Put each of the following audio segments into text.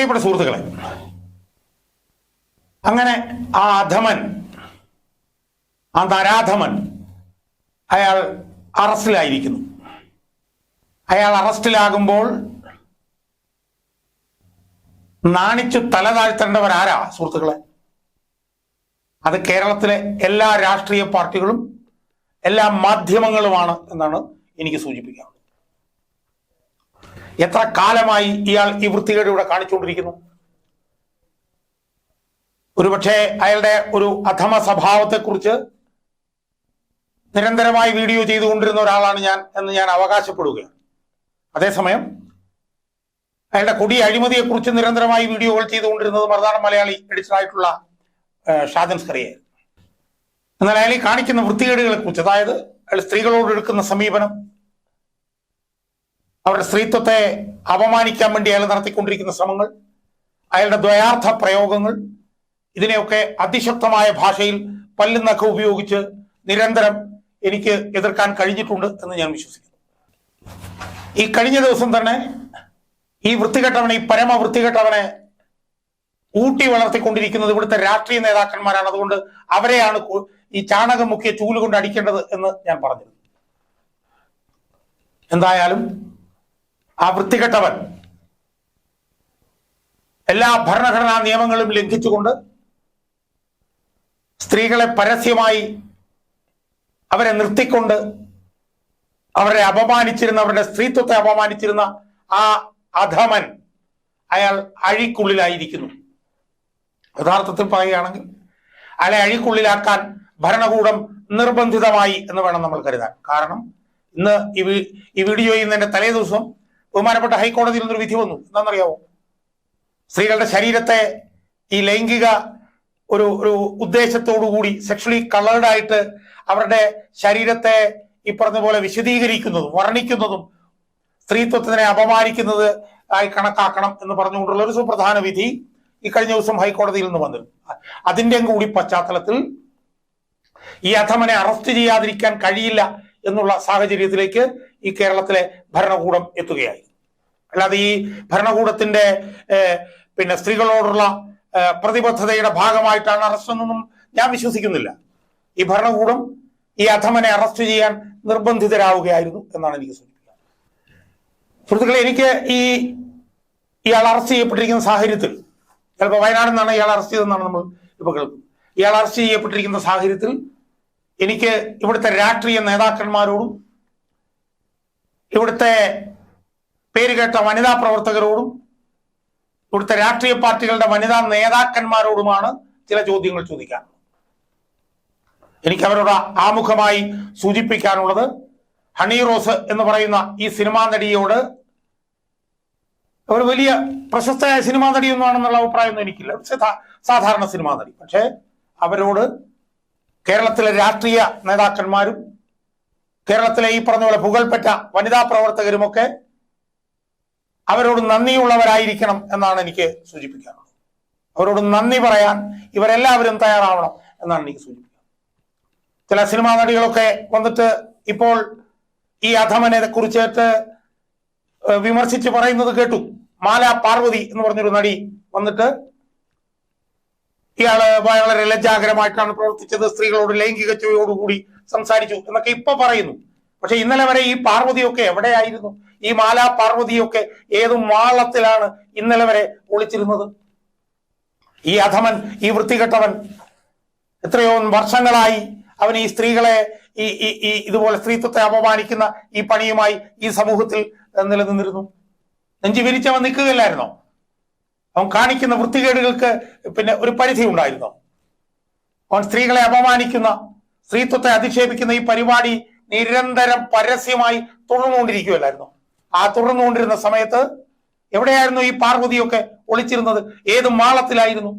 പ്രിയപ്പെട്ട സുഹൃത്തുക്കളെ അങ്ങനെ ആ അധമൻ ആ നരാധമൻ അയാൾ അറസ്റ്റിലായിരിക്കുന്നു. അയാൾ അറസ്റ്റിലാകുമ്പോൾ നാണിച്ചു തല താഴ്ത്തേണ്ടവരാരാ സുഹൃത്തുക്കളെ? അത് കേരളത്തിലെ എല്ലാ രാഷ്ട്രീയ പാർട്ടികളും എല്ലാ മാധ്യമങ്ങളുമാണ് എന്നാണ് എനിക്ക് സൂചിപ്പിക്കാനുള്ളത്. എത്ര കാലമായി ഇയാൾ ഈ വൃത്തികേട് ഇവിടെ കാണിച്ചുകൊണ്ടിരിക്കുന്നു? ഒരുപക്ഷെ അയാളുടെ ഒരു അധമ സ്വഭാവത്തെക്കുറിച്ച് നിരന്തരമായി വീഡിയോ ചെയ്തുകൊണ്ടിരുന്ന ഒരാളാണ് ഞാൻ എന്ന് ഞാൻ അവകാശപ്പെടുകയാണ്. അതേസമയം അയാളുടെ കൊടി അഴിമതിയെക്കുറിച്ച് നിരന്തരമായി വീഡിയോകൾ ചെയ്തുകൊണ്ടിരുന്നത് മറുനാടൻ മലയാളി എഡിറ്ററായിട്ടുള്ള ഷാജൻ സ്കറിയായിരുന്നു. എന്നാൽ അയാൾ ഈ കാണിക്കുന്ന വൃത്തികേടുകളെ കുറിച്ച് അതായത് അയാൾ സ്ത്രീകളോട് എടുക്കുന്ന സമീപനം അവരുടെ സ്ത്രീത്വത്തെ അപമാനിക്കാൻ വേണ്ടി അയാൾ നടത്തിക്കൊണ്ടിരിക്കുന്ന ശ്രമങ്ങൾ അയാളുടെ ദ്വയാർത്ഥ പ്രയോഗങ്ങൾ ഇതിനെയൊക്കെ അതിശക്തമായ ഭാഷയിൽ പല്ലുന്നൊക്കെ ഉപയോഗിച്ച് നിരന്തരം എനിക്ക് എതിർക്കാൻ കഴിഞ്ഞിട്ടുണ്ട് എന്ന് ഞാൻ വിശ്വസിക്കുന്നു. ഈ കഴിഞ്ഞ ദിവസം തന്നെ ഈ വൃത്തികെട്ടവനെ ഈ പരമ വൃത്തികെട്ടവനെ ഊട്ടി വളർത്തിക്കൊണ്ടിരിക്കുന്നത് ഇവിടുത്തെ രാഷ്ട്രീയ നേതാക്കന്മാരാണ്. അതുകൊണ്ട് അവരെയാണ് ഈ ചാണകം മുക്കിയ ചൂൽ കൊണ്ട് അടിക്കേണ്ടത് എന്ന് ഞാൻ പറഞ്ഞിരുന്നു. എന്തായാലും ആ വൃത്തികെട്ടവൻ. എല്ലാ ഭരണഘടനാ നിയമങ്ങളും ലംഘിച്ചുകൊണ്ട് സ്ത്രീകളെ പരസ്യമായി അവരെ നിർത്തിക്കൊണ്ട് അവരെ അപമാനിച്ചിരുന്ന അവരുടെ സ്ത്രീത്വത്തെ അപമാനിച്ചിരുന്ന ആ അധമൻ അയാൾ അഴിക്കുള്ളിലായിരിക്കുന്നു. യഥാർത്ഥത്തിൽ പറയുകയാണെങ്കിൽ അയാളെ അഴിക്കുള്ളിലാക്കാൻ ഭരണകൂടം നിർബന്ധിതമായി എന്ന് വേണം നമ്മൾ കരുതാൻ. കാരണം ഇന്ന് ഈ വീഡിയോയിൽ നിന്ന് തലേ ദിവസം ബഹുമാനപ്പെട്ട ഹൈക്കോടതിയിൽ നിന്നൊരു വിധി വന്നു. എന്താണെന്നറിയാമോ സ്ത്രീകളുടെ ശരീരത്തെ ഈ ലൈംഗിക ഒരു ഒരു ഉദ്ദേശത്തോടു കൂടി സെക്ഷലി കളേർഡ് ആയിട്ട് അവരുടെ ശരീരത്തെ ഈ പറഞ്ഞ പോലെ വിശദീകരിക്കുന്നതും വർണിക്കുന്നതും സ്ത്രീത്വത്തിനെ അപമാനിക്കുന്നത് ആയി കണക്കാക്കണം എന്ന് പറഞ്ഞുകൊണ്ടുള്ള ഒരു സുപ്രധാന വിധി ഈ കഴിഞ്ഞ ദിവസം ഹൈക്കോടതിയിൽ നിന്ന് വന്നിരുന്നു. അതിന്റെ കൂടി പശ്ചാത്തലത്തിൽ ഈ അധമനെ അറസ്റ്റ് ചെയ്യാതിരിക്കാൻ കഴിയില്ല എന്നുള്ള സാഹചര്യത്തിലേക്ക് ഈ കേരളത്തിലെ ഭരണകൂടം എത്തുകയായി. അല്ലാതെ ഈ ഭരണകൂടത്തിന്റെ പിന്നെ സ്ത്രീകളോടുള്ള പ്രതിബദ്ധതയുടെ ഭാഗമായിട്ടാണ് അറസ്റ്റ് എന്നൊന്നും ഞാൻ വിശ്വസിക്കുന്നില്ല. ഈ ഭരണകൂടം ഈ അധമനെ അറസ്റ്റ് ചെയ്യാൻ നിർബന്ധിതരാവുകയായിരുന്നു എന്നാണ് എനിക്ക് സൂചിപ്പിക്കുന്നത് സുഹൃത്തുക്കളെ എനിക്ക് ഈ ഇയാൾ അറസ്റ്റ് ചെയ്യപ്പെട്ടിരിക്കുന്ന സാഹചര്യത്തിൽ ചിലപ്പോൾ വയനാട് നിന്നാണ് ഇയാൾ അറസ്റ്റ് ചെയ്തതെന്നാണ് നമ്മൾ ഇപ്പൊ കേൾക്കുന്നത്. ഇയാൾ അറസ്റ്റ് ചെയ്യപ്പെട്ടിരിക്കുന്ന സാഹചര്യത്തിൽ എനിക്ക് ഇവിടുത്തെ രാഷ്ട്രീയ നേതാക്കന്മാരോടും ഇവിടുത്തെ പേരുകേട്ട വനിതാ പ്രവർത്തകരോടും ഇവിടുത്തെ രാഷ്ട്രീയ പാർട്ടികളുടെ വനിതാ നേതാക്കന്മാരോടുമാണ് ചില ചോദ്യങ്ങൾ ചോദിക്കാൻ. എനിക്ക് അവരോട് ആമുഖമായി സൂചിപ്പിക്കാനുള്ളത് ഹണി റോസ് എന്ന് പറയുന്ന ഈ സിനിമാ നടിയോട് അവർ വലിയ പ്രശസ്തയായ സിനിമാ നടിയൊന്നുമാണെന്നുള്ള അഭിപ്രായമൊന്നും എനിക്കില്ല. സാധാരണ സിനിമാ നടി. പക്ഷേ അവരോട് കേരളത്തിലെ രാഷ്ട്രീയ നേതാക്കന്മാരും കേരളത്തിലെ ഈ പറഞ്ഞ പോലെ പുകൾപ്പെട്ട വനിതാ പ്രവർത്തകരുമൊക്കെ അവരോട് നന്ദിയുള്ളവരായിരിക്കണം എന്നാണ് എനിക്ക് സൂചിപ്പിക്കാനുള്ളത്. അവരോട് നന്ദി പറയാൻ ഇവരെല്ലാവരും തയ്യാറാവണം എന്നാണ് എനിക്ക് സൂചിപ്പിക്കുന്നത് ചില സിനിമാ നടികളൊക്കെ വന്നിട്ട് ഇപ്പോൾ ഈ അധമനെ കുറിച്ചിട്ട് വിമർശിച്ച് പറയുന്നത് കേട്ടു. മാല പാർവതി എന്ന് പറഞ്ഞൊരു നടി വന്നിട്ട് ഇയാൾ വളരെ ലജ്ജാകരമായിട്ടാണ് പ്രവർത്തിച്ചത്. സ്ത്രീകളോട് ലൈംഗിക ചുവയോടുകൂടി സംസാരിച്ചു എന്നൊക്കെ ഇപ്പൊ പറയുന്നു. പക്ഷെ ഇന്നലെ വരെ ഈ പാർവതിയൊക്കെ എവിടെയായിരുന്നു? ഈ മാലാ പാർവതിയൊക്കെ ഏത് മാളത്തിലാണ് ഇന്നലെ വരെ ഒളിച്ചിരുന്നത്? ഈ അധമൻ ഈ വൃത്തികെട്ടവൻ എത്രയോ വർഷങ്ങളായി അവൻ ഈ സ്ത്രീകളെ ഈ ഈ ഇതുപോലെ സ്ത്രീത്വത്തെ അപമാനിക്കുന്ന ഈ പണിയുമായി ഈ സമൂഹത്തിൽ നിലനിന്നിരുന്നു. നെഞ്ചു വിരിച്ചവൻ നിൽക്കുകയില്ലായിരുന്നോ? അവൻ കാണിക്കുന്ന വൃത്തികേടുകൾക്ക് പിന്നെ ഒരു പരിധി ഉണ്ടായിരുന്നോ? അവൻ സ്ത്രീകളെ അപമാനിക്കുന്ന സ്ത്രീത്വത്തെ അധിക്ഷേപിക്കുന്ന ഈ പരിപാടി നിരന്തരം പരസ്യമായി തുടർന്നുകൊണ്ടിരിക്കുകയല്ലായിരുന്നു? ആ തുടർന്നുകൊണ്ടിരുന്ന സമയത്ത് എവിടെയായിരുന്നു ഈ പാർവതിയൊക്കെ ഒളിച്ചിരുന്നത്? ഏത് മാളത്തിലായിരുന്നു?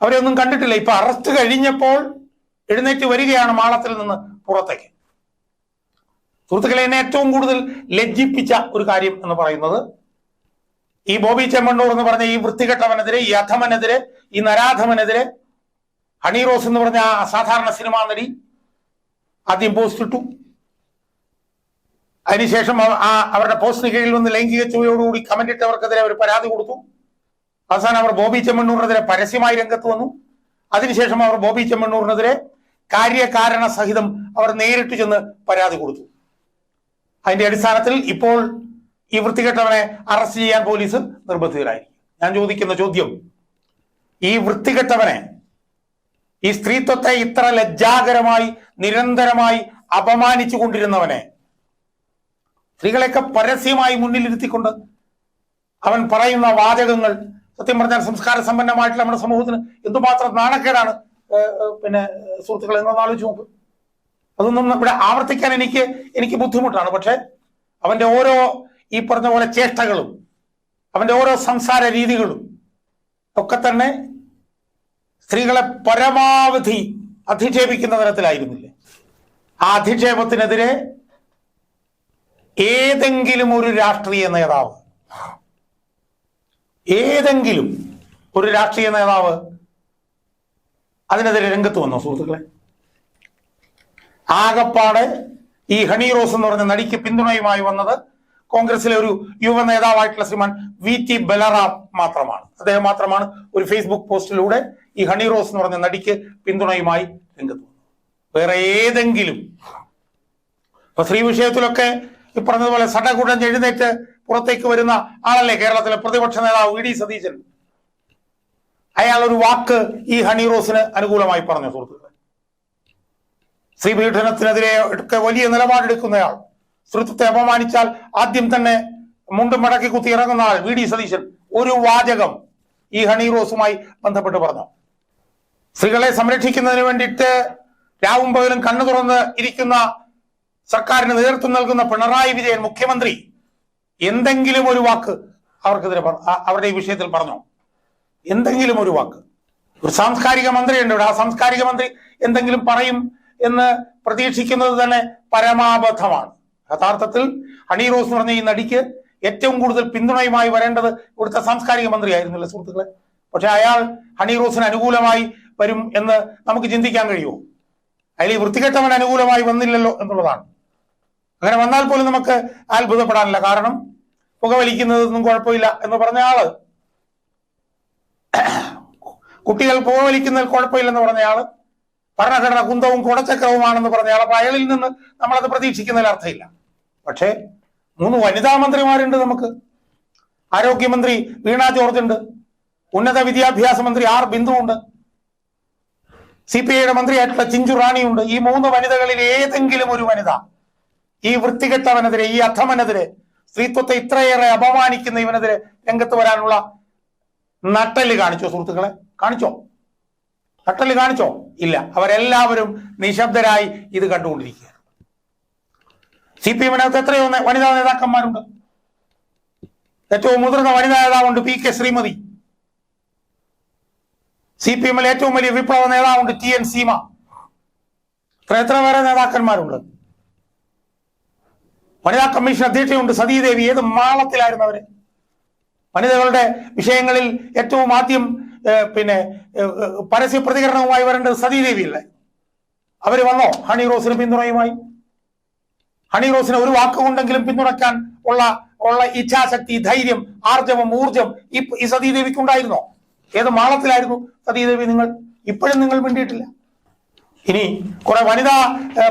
അവരെ ഒന്നും കണ്ടിട്ടില്ല. ഇപ്പൊ അറസ്റ്റ് കഴിഞ്ഞപ്പോൾ എഴുന്നേറ്റ് വരികയാണ് മാളത്തിൽ നിന്ന് പുറത്തേക്ക്. സുഹൃത്തുക്കളെ എന്നെ ഏറ്റവും കൂടുതൽ ലജ്ജിപ്പിച്ച ഒരു കാര്യം എന്ന് പറയുന്നത് ഈ ബോബി ചെമ്മണ്ണൂർ എന്ന് പറഞ്ഞ ഈ വൃത്തികെട്ടവനെതിരെ ഈ അധമനെതിരെ ഈ നരാധമനെതിരെ ഹണി റോസ് എന്ന് പറഞ്ഞ ആ അസാധാരണ സിനിമാ നടി ആദ്യം പോസ്റ്റ് ഇട്ടു. അതിനുശേഷം ആ അവരുടെ പോസ്റ്റിന് കീഴിൽ വന്ന് ലൈംഗിക ചുവയോടുകൂടി കമന്റ് ഇട്ടവർക്കെതിരെ അവർ പരാതി കൊടുത്തു. അവസാനം അവർ ബോബി ചെമ്മണ്ണൂറിനെതിരെ പരസ്യമായി രംഗത്ത് വന്നു. അതിനുശേഷം അവർ ബോബി ചെമ്മണ്ണൂറിനെതിരെ കാര്യകാരണ സഹിതം അവർ നേരിട്ട് ചെന്ന് പരാതി കൊടുത്തു. അതിന്റെ അടിസ്ഥാനത്തിൽ ഇപ്പോൾ ഈ വൃത്തികെട്ടവനെ അറസ്റ്റ് ചെയ്യാൻ പോലീസ് നിർബന്ധിതരായി ഞാൻ ചോദിക്കുന്ന ചോദ്യം ഈ വൃത്തികെട്ടവനെ ഈ സ്ത്രീത്വത്തെ ഇത്ര ലജ്ജാകരമായി നിരന്തരമായി അപമാനിച്ചു കൊണ്ടിരുന്നവനെ സ്ത്രീകളെയൊക്കെ പരസ്യമായി മുന്നിലിരുത്തിക്കൊണ്ട് അവൻ പറയുന്ന വാചകങ്ങൾ സത്യം പറഞ്ഞാൽ സംസ്കാര സമ്പന്നമായിട്ടുള്ള നമ്മുടെ സമൂഹത്തിന് എന്തുമാത്രം നാണക്കേടാണ് പിന്നെ സുഹൃത്തുക്കൾ എന്നൊന്ന് ആലോചിച്ച് നോക്ക്. അതൊന്നും ഇവിടെ ആവർത്തിക്കാൻ എനിക്ക് എനിക്ക് ബുദ്ധിമുട്ടാണ്. പക്ഷെ അവന്റെ ഓരോ ഈ പറഞ്ഞ പോലെ ചേഷ്ടകളും അവന്റെ ഓരോ സംസാര രീതികളും ഒക്കെ തന്നെ സ്ത്രീകളെ പരമാവധി അധിക്ഷേപിക്കുന്ന തരത്തിലായിരുന്നില്ലേ? ആ അധിക്ഷേപത്തിനെതിരെ ഏതെങ്കിലും ഒരു രാഷ്ട്രീയ നേതാവ് ഏതെങ്കിലും ഒരു രാഷ്ട്രീയ നേതാവ് അതിനെതിരെ രംഗത്ത് വന്നോ സുഹൃത്തുക്കളെ? ആകപ്പാടെ ഈ ഹണി റോസ് എന്ന് പറഞ്ഞ നടിക്ക് പിന്തുണയുമായി വന്നത് കോൺഗ്രസിലെ ഒരു യുവ നേതാവായിട്ടുള്ള ശ്രീമാൻ വി ടി ബലറാം മാത്രമാണ്. അദ്ദേഹം മാത്രമാണ് ഒരു ഫേസ്ബുക്ക് പോസ്റ്റിലൂടെ ഈ ഹണി റോസ് എന്ന് പറഞ്ഞ നടിക്ക് പിന്തുണയുമായി രംഗത്ത് വേറെ ഏതെങ്കിലും ഇപ്പൊ സ്ത്രീ വിഷയത്തിലൊക്കെ ഈ പറഞ്ഞതുപോലെ സടകുടൻ എഴുന്നേറ്റ് പുറത്തേക്ക് വരുന്ന ആളല്ലേ കേരളത്തിലെ പ്രതിപക്ഷ നേതാവ് വി ഡി സതീശൻ? അയാൾ ഒരു വാക്ക് ഈ ഹണി റോസിന് അനുകൂലമായി പറഞ്ഞു സുഹൃത്തുക്കളെ. സ്ത്രീ പീഡനത്തിനെതിരെ ഒക്കെ വലിയ നിലപാടെടുക്കുന്നയാൾ സ്ത്രീത്വത്തെ അപമാനിച്ചാൽ ആദ്യം തന്നെ മുണ്ടും മടക്കി കുത്തി ഇറങ്ങുന്ന ആൾ വി ഡി സതീശൻ ഒരു വാചകം ഈ ഹണി റോസുമായി ബന്ധപ്പെട്ട് പറഞ്ഞു. സ്ത്രീകളെ സംരക്ഷിക്കുന്നതിന് വേണ്ടിയിട്ട് രാവും പകലും കണ്ണു തുറന്ന് ഇരിക്കുന്ന സർക്കാരിന് നേതൃത്വം നൽകുന്ന പിണറായി വിജയൻ മുഖ്യമന്ത്രി എന്തെങ്കിലും ഒരു വാക്ക് അവർക്കെതിരെ അവരുടെ ഈ വിഷയത്തിൽ പറഞ്ഞു. എന്തെങ്കിലും ഒരു വാക്ക്. ഒരു സാംസ്കാരിക മന്ത്രിയുണ്ട് ഇവിടെ. ആ സാംസ്കാരിക മന്ത്രി എന്തെങ്കിലും പറയും എന്ന് പ്രതീക്ഷിക്കുന്നത് തന്നെ പരമാബദ്ധമാണ്. യഥാർത്ഥത്തിൽ ഹണി റോസ് പറഞ്ഞ ഈ നടിക്ക് ഏറ്റവും കൂടുതൽ പിന്തുണയുമായി വരേണ്ടത് ഇവിടുത്തെ സാംസ്കാരിക മന്ത്രിയായിരുന്നില്ല സുഹൃത്തുക്കളെ? പക്ഷെ അയാൾ ഹണി റോസിന് അനുകൂലമായി വരും എന്ന് നമുക്ക് ചിന്തിക്കാൻ കഴിയുമോ? അതിൽ ഈ വൃത്തികെട്ടവൻ അനുകൂലമായി വന്നില്ലല്ലോ എന്നുള്ളതാണ്. അങ്ങനെ വന്നാൽ പോലും നമുക്ക് അത്ഭുതപ്പെടാനില്ല. കാരണം പുകവലിക്കുന്നതൊന്നും കുഴപ്പമില്ല എന്ന് പറഞ്ഞ ആൾ. കുട്ടികൾ പുകവലിക്കുന്നതിൽ കുഴപ്പമില്ലെന്ന് പറഞ്ഞ ആൾ. ഭരണഘടന കുന്തവും കുടച്ചക്രവുമാണെന്ന് പറഞ്ഞ ആൾ അപ്പൊ അയാളിൽ നിന്ന് നമ്മളത് പ്രതീക്ഷിക്കുന്നതിൽ അർത്ഥമില്ല. പക്ഷേ മൂന്ന് വനിതാ മന്ത്രിമാരുണ്ട് നമുക്ക്. ആരോഗ്യമന്ത്രി വീണ ജോർജ് ഉണ്ട്. ഉന്നത വിദ്യാഭ്യാസ മന്ത്രി ആർ ബിന്ദു ഉണ്ട്. സി പി ഐയുടെ മന്ത്രിയായിട്ടുള്ള ചിഞ്ചു റാണിയുണ്ട് ഈ മൂന്ന് വനിതകളിൽ ഏതെങ്കിലും ഒരു വനിത ഈ വൃത്തികെട്ടവനെതിരെ ഈ അധമനെതിരെ സ്ത്രീത്വത്തെ ഇത്രയേറെ അപമാനിക്കുന്ന ഇവനെതിരെ രംഗത്ത് വരാനുള്ള നട്ടൽ കാണിച്ചോ സുഹൃത്തുക്കളെ? കാണിച്ചോ? നട്ടൽ കാണിച്ചോ? ഇല്ല. അവരെല്ലാവരും നിശബ്ദരായി ഇത് കണ്ടുകൊണ്ടിരിക്കുകയാണ്. സി പി എമ്മിനകത്ത് എത്രയോ വനിതാ നേതാക്കന്മാരുണ്ട്. ഏറ്റവും മുതിർന്ന വനിതാ നേതാവുണ്ട് P K Sreemathi. C P എമ്മിൽ ഏറ്റവും വലിയ വിപ്ലവ നേതാവുണ്ട് ടി എൻ സീമ. എത്ര എത്ര വേറെ നേതാക്കന്മാരുണ്ട്? വനിതാ കമ്മീഷൻ അധ്യക്ഷയുണ്ട് സതീദേവി. ഏത് മാളത്തിലായിരുന്നു അവർ? വനിതകളുടെ വിഷയങ്ങളിൽ ഏറ്റവും ആദ്യം പിന്നെ പരസ്യ പ്രതികരണവുമായി വരേണ്ടത് സതീദേവിയല്ലേ? അവർ വന്നോ? ഹണി റോസിന് പിന്തുണയുമായി? ഹണി റോസിന് ഒരു വാക്കുകൊണ്ടെങ്കിലും പിന്തുണയ്ക്കാൻ ഉള്ള ഉള്ള ഇച്ഛാശക്തി ധൈര്യം ആർജവം ഊർജം ഈ സതീദേവിക്ക് ഉണ്ടായിരുന്നോ? ഏത് മാളത്തിലായിരുന്നു സതീദേവി നിങ്ങൾ? ഇപ്പോഴും നിങ്ങൾ മിണ്ടിയിട്ടില്ല. ഇനി കുറെ വനിതാ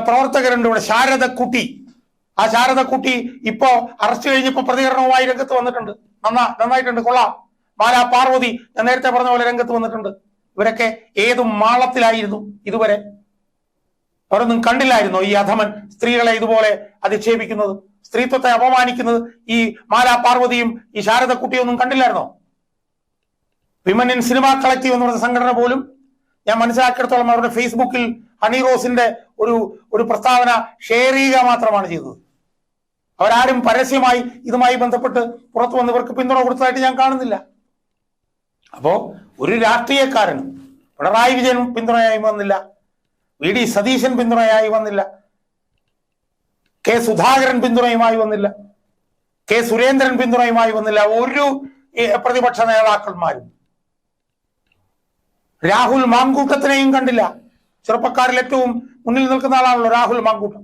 പ്രവർത്തകരുണ്ട് ഇവിടെ. ശാരദക്കുട്ടി. ആ ശാരദക്കുട്ടി ഇപ്പോ അറസ്റ്റ് കഴിഞ്ഞപ്പോ പ്രതികരണവുമായി രംഗത്ത് വന്നിട്ടുണ്ട്. നന്നാ നന്നായിട്ടുണ്ട്. കൊള്ളാം. മാല പാർവതി ഞാൻ നേരത്തെ പറഞ്ഞ പോലെ രംഗത്ത് വന്നിട്ടുണ്ട്. ഇവരൊക്കെ ഏതും മാളത്തിലായിരുന്നു ഇതുവരെ. അവരൊന്നും കണ്ടില്ലായിരുന്നോ ഈ അധമൻ സ്ത്രീകളെ ഇതുപോലെ അധിക്ഷേപിക്കുന്നത്? സ്ത്രീത്വത്തെ അപമാനിക്കുന്നത് ഈ മാലാ പാർവതിയും ഈ ശാരദക്കുട്ടിയും ഒന്നും കണ്ടില്ലായിരുന്നോ? വിമൻ ഇൻ സിനിമ കളക്റ്റീവ് എന്ന് പറഞ്ഞ സംഘടന പോലും ഞാൻ മനസ്സിലാക്കിയെടുത്തോളം അവരുടെ ഫേസ്ബുക്കിൽ ഹണി റോസിന്റെ ഒരു ഒരു പ്രസ്താവന ഷെയർ ചെയ്യുക മാത്രമാണ് ചെയ്തത്. അവരാരും പരസ്യമായി ഇതുമായി ബന്ധപ്പെട്ട് പുറത്തു വന്ന് ഇവർക്ക് പിന്തുണ കൊടുത്തതായിട്ട് ഞാൻ കാണുന്നില്ല. അപ്പോ ഒരു രാഷ്ട്രീയക്കാരനും പിണറായി വിജയനും പിന്തുണയായി വന്നില്ല. വി ഡി സതീശൻ പിന്തുണയായി വന്നില്ല. കെ സുധാകരൻ പിന്തുണയുമായി വന്നില്ല. കെ സുരേന്ദ്രൻ പിന്തുണയുമായി വന്നില്ല. ഒരു പ്രതിപക്ഷ നേതാക്കന്മാരും രാഹുൽ മാങ്കൂട്ടത്തിനെയും കണ്ടില്ല. ചെറുപ്പക്കാരിൽ ഏറ്റവും മുന്നിൽ നിൽക്കുന്ന ആളാണല്ലോ രാഹുൽ മാങ്കൂട്ടം.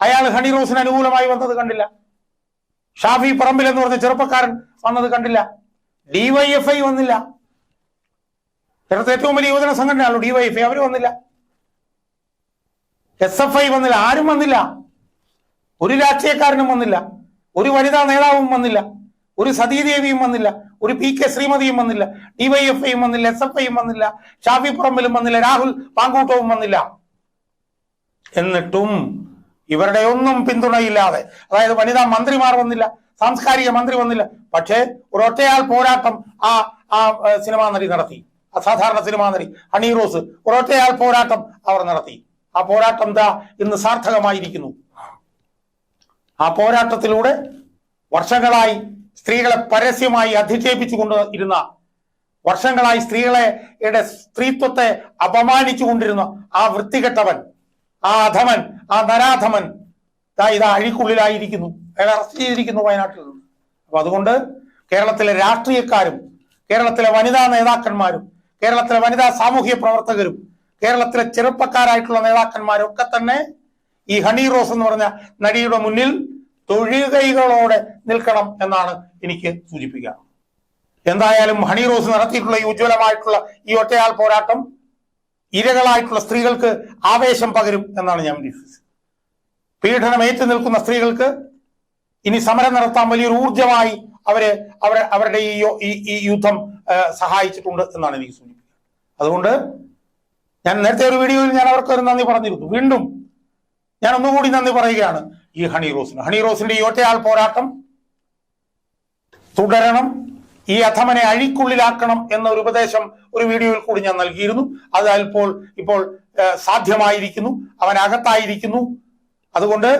അയാൾ ഹണി റോസിന് അനുകൂലമായി വന്നത് കണ്ടില്ല. ഷാഫി പറമ്പിൽ എന്ന് പറഞ്ഞ ചെറുപ്പക്കാരൻ വന്നത് കണ്ടില്ല. ഡിവൈഎഫ്ഐ വന്നില്ല. കേരളത്തിലെ ഏറ്റവും വലിയ യുവജന സംഘടനയാണല്ലോ ഡിവൈഎഫ്ഐ അവർ വന്നില്ല. എസ് എഫ് ഐ വന്നില്ല ആരും വന്നില്ല. ഒരു രാഷ്ട്രീയക്കാരനും വന്നില്ല. ഒരു വനിതാ നേതാവും വന്നില്ല. ഒരു സതീദേവിയും വന്നില്ല. ഒരു പി കെ ശ്രീമതിയും വന്നില്ല. ഡിവൈഎഫ്ഐയും വന്നില്ല എസ് എഫ് ഐയും വന്നില്ല. ഷാഫി പറമ്പിലും വന്നില്ല രാഹുൽ പാങ്കൂട്ടവും വന്നില്ല. എന്നിട്ടും ഇവരുടെ ഒന്നും പിന്തുണയില്ലാതെ അതായത് വനിതാ മന്ത്രിമാർ വന്നില്ല സാംസ്കാരിക മന്ത്രി വന്നില്ല. പക്ഷേ ഒരു ഒറ്റയാൾ പോരാട്ടം ആ ആ സിനിമാ നടി നടത്തി. അസാധാരണ സിനിമാ നടി ഹണി റോസ് ഒരു ഒറ്റയാൾ പോരാട്ടം അവർ നടത്തി. ആ പോരാട്ടം ദാ ഇന്ന് സാർത്ഥകമായിരിക്കുന്നു. ആ പോരാട്ടത്തിലൂടെ വർഷങ്ങളായി സ്ത്രീകളെ പരസ്യമായി അധിക്ഷേപിച്ചുകൊണ്ട് കൊണ്ടിരുന്ന വർഷങ്ങളായി സ്ത്രീകളെ സ്ത്രീത്വത്തെ അപമാനിച്ചു കൊണ്ടിരുന്ന ആ വൃത്തികെട്ടവൻ ആ അധമൻ ആ നരാധമൻ ഇത് അഴിക്കുള്ളിലായിരിക്കുന്നു. അയാൾ അറസ്റ്റ് ചെയ്തിരിക്കുന്നു വയനാട്ടിൽ നിന്ന്. അപ്പൊ അതുകൊണ്ട് കേരളത്തിലെ രാഷ്ട്രീയക്കാരും കേരളത്തിലെ വനിതാ നേതാക്കന്മാരും കേരളത്തിലെ വനിതാ സാമൂഹ്യ പ്രവർത്തകരും കേരളത്തിലെ ചെറുപ്പക്കാരായിട്ടുള്ള നേതാക്കന്മാരൊക്കെ തന്നെ ഈ ഹണി റോസ് എന്ന് പറഞ്ഞ നടിയുടെ മുന്നിൽ തൊഴുകൈകളോടെ നിൽക്കണം എന്നാണ് എനിക്ക് സൂചിപ്പിക്കുക. എന്തായാലും ഹണി റോസ് നടത്തിയിട്ടുള്ള ഈ ഉജ്ജ്വലമായിട്ടുള്ള ഈ ഒറ്റയാൾ പോരാട്ടം ഇരകളായിട്ടുള്ള സ്ത്രീകൾക്ക് ആവേശം പകരും എന്നാണ് ഞാൻ വിശ്വസിച്ചത്. പീഡനം ഏറ്റു നിൽക്കുന്ന സ്ത്രീകൾക്ക് ഇനി സമരം നടത്താൻ വലിയൊരു ഊർജമായി അവർ അവരെ അവരുടെ ഈ ഈ യുദ്ധം സഹായിച്ചിട്ടുണ്ട് എന്നാണ് എനിക്ക് സൂചിപ്പിക്കുന്നത് അതുകൊണ്ട് ഞാൻ നേരത്തെ ഒരു വീഡിയോയിൽ ഞാൻ അവർക്ക് ഒരു നന്ദി പറഞ്ഞിരുന്നു. വീണ്ടും ഞാൻ ഒന്നുകൂടി നന്ദി പറയുകയാണ് ഈ ഹണി റോസിന്. ഹണി റോസിന്റെ ഈ ഒറ്റയാൾ പോരാട്ടം തുടരണം. ഈ അധമനെ അഴിക്കുള്ളിലാക്കണം എന്ന ഒരു ഉപദേശം ഒരു വീഡിയോയിൽ കൂടി ഞാൻ നൽകിയിരുന്നു. അത് ഇപ്പോൾ ഇപ്പോൾ സാധ്യമായിരിക്കുന്നു. അവൻ അകത്തായിരിക്കുന്നു. അതുകൊണ്ട്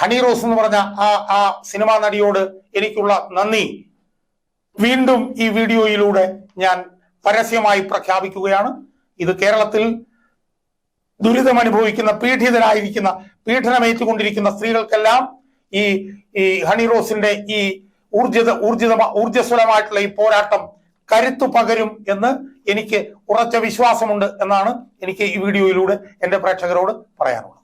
ഹണി റോസ് എന്ന് പറഞ്ഞ ആ ആ സിനിമാ നടിയോട് എനിക്കുള്ള നന്ദി. വീണ്ടും ഈ വീഡിയോയിലൂടെ ഞാൻ പരസ്യമായി പ്രഖ്യാപിക്കുകയാണ്. ഇത് കേരളത്തിൽ ദുരിതം അനുഭവിക്കുന്ന പീഡിതരായിരിക്കുന്ന പീഡനമേറ്റുകൊണ്ടിരിക്കുന്ന സ്ത്രീകൾക്കെല്ലാം ഈ ഈ ഹണി റോസിന്റെ ഈ ഊർജിത ഊർജിത ഊർജസ്വലമായിട്ടുള്ള ഈ പോരാട്ടം കരുത്തു പകരും എന്ന് എനിക്ക് ഉറച്ച വിശ്വാസമുണ്ട് എന്നാണ് എനിക്ക് ഈ വീഡിയോയിലൂടെ എന്റെ പ്രേക്ഷകരോട് പറയാനുള്ളത്.